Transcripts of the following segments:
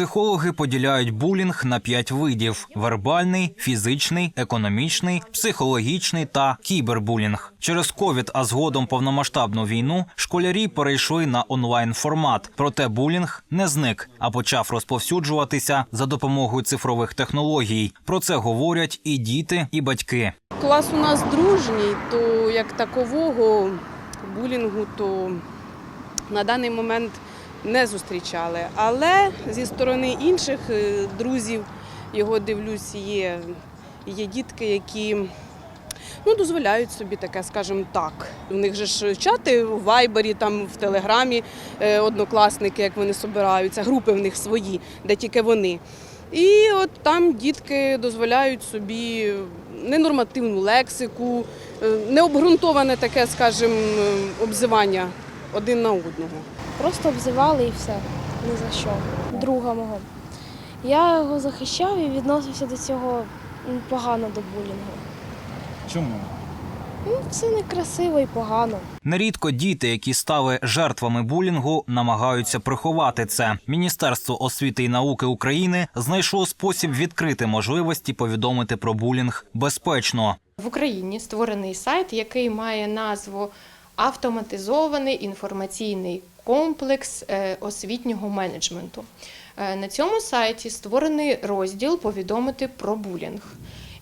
Психологи поділяють булінг на п'ять видів: вербальний, фізичний, економічний, психологічний та кібербулінг. Через ковід, а згодом повномасштабну війну, школярі перейшли на онлайн формат. Проте булінг не зник, а почав розповсюджуватися за допомогою цифрових технологій. Про це говорять і діти, і батьки. Клас у нас дружній, то як такового булінгу, то на даний момент не зустрічали. Але зі сторони інших е, друзів його дивлюсь, є, є дітки, які ну, дозволяють собі таке, скажімо так. У них же ж чати в Вайбері, там в Телеграмі е, однокласники, як вони собираються, групи в них свої, де тільки вони. І от там дітки дозволяють собі ненормативну лексику, е, необґрунтоване таке, скажімо, обзивання один на одного. Просто обзивали і все. Ні за що. Друга мого. Я його захищав і відносився до цього погано до булінгу. Чому? Ну, це некрасиво і погано. Нерідко діти, які стали жертвами булінгу, намагаються приховати це. Міністерство освіти і науки України знайшло спосіб відкрити можливості повідомити про булінг безпечно. В Україні створений сайт, який має назву Автоматизований інформаційний комплекс е, освітнього менеджменту. Е, На цьому сайті створений розділ Повідомити про булінг.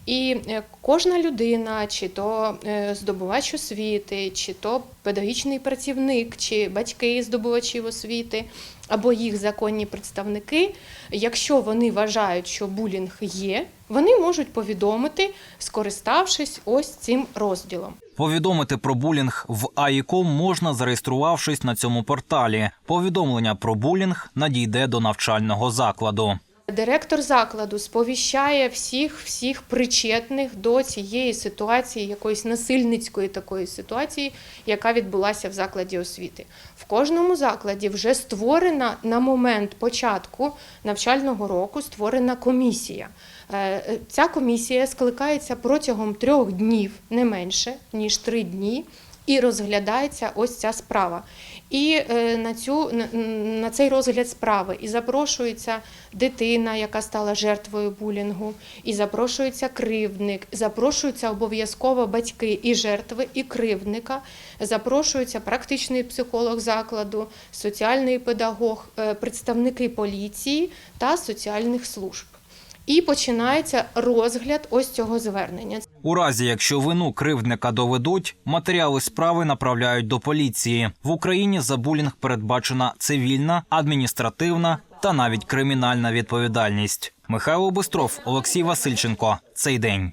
І е, кожна людина, чи то е, здобувач освіти, чи то педагогічний працівник, чи батьки здобувачів освіти, або їх законні представники, якщо вони вважають, що булінг є, вони можуть повідомити, скориставшись ось цим розділом. Повідомити про булінг в АІКОМ можна, зареєструвавшись на цьому порталі. Повідомлення про булінг надійде до навчального закладу. Директор закладу сповіщає всіх всіх причетних до цієї ситуації, якоїсь насильницької такої ситуації, яка відбулася в закладі освіти. В кожному закладі вже створена на момент початку навчального року створена комісія. Е, е, Ця комісія скликається протягом трьох днів, не менше ніж три дні. І розглядається ось ця справа. І е, на, цю, на, цей розгляд справи і запрошується дитина, яка стала жертвою булінгу, і запрошується кривдник, запрошуються обов'язково батьки і жертви, і кривдника, запрошується практичний психолог закладу, соціальний педагог, е, представники поліції та соціальних служб. І починається розгляд ось цього звернення. У разі, якщо вину кривдника доведуть, матеріали справи направляють до поліції. В Україні за булінг передбачена цивільна, адміністративна та навіть кримінальна відповідальність. Михайло Бистров, Олексій Васильченко. Цей день.